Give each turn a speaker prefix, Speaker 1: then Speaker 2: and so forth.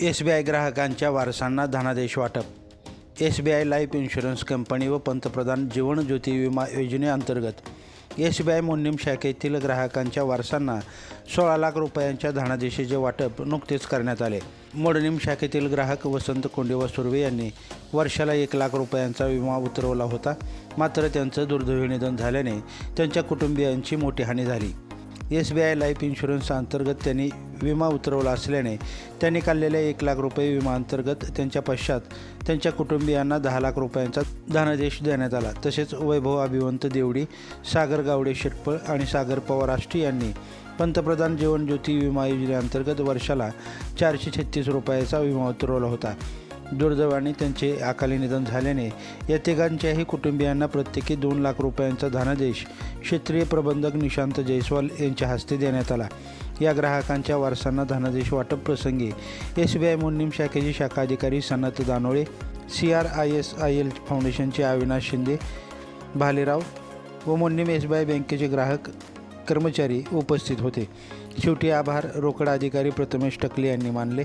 Speaker 1: S B I ग्राहकांच्या वारसांना धनादेश वाटप. S B I life insurance company व पंतप्रधान जीवन ज्योती विमा योजनेअंतर्गत एस बी आय मोन्नीम शाखेतील ग्राहकांच्या वारसांना सोळा लाख रुपयांच्या धनादेशाचे वाटप नुकतेच करण्यात आले. मोडनीम शाखेतील ग्राहक वसंत कोंडेवा सुर्वे यांनी वर्षाला एक लाख रुपयांचा विमा उतरवला होता. मात्र त्यांचं दुर्दैवी निधन झाल्याने त्यांच्या कुटुंबियांची मोठी हानी झाली. S B I life insurance अंतर्गत त्यांनी विमा उतरवला असल्याने त्यांनी काढलेल्या एक लाख रुपये विमाअंतर्गत त्यांच्या पश्चात त्यांच्या कुटुंबियांना दहा लाख रुपयांचा धनादेश देण्यात आला. तसेच वैभव अभिवंत देवडी सागर गावडे शेटपळ आणि सागर पवार आष्टी यांनी पंतप्रधान जीवन ज्योती विमा योजनेअंतर्गत वर्षाला चारशे छत्तीस रुपयाचा विमा उतरवला होता. दुर्दैवाने त्यांचे अकाली निधन झाल्याने या तिघांच्याही कुटुंबियांना प्रत्येकी दोन लाख रुपयांचा धनादेश क्षेत्रीय प्रबंधक निशांत जयस्वाल यांच्या हस्ते देण्यात आला. या ग्राहकांच्या वारसांना धनादेश वाटप प्रसंगी एस बी आय मुन्नीम शाखेचे शाखा अधिकारी Sanat Danole C R I S I L फाउंडेशनचे अविनाश शिंदे भालेराव व मुन्नीम एस बी आय बँकेचे ग्राहक कर्मचारी उपस्थित होते. शेवटी आभार रोकड अधिकारी प्रथमेश टकले यांनी मानले.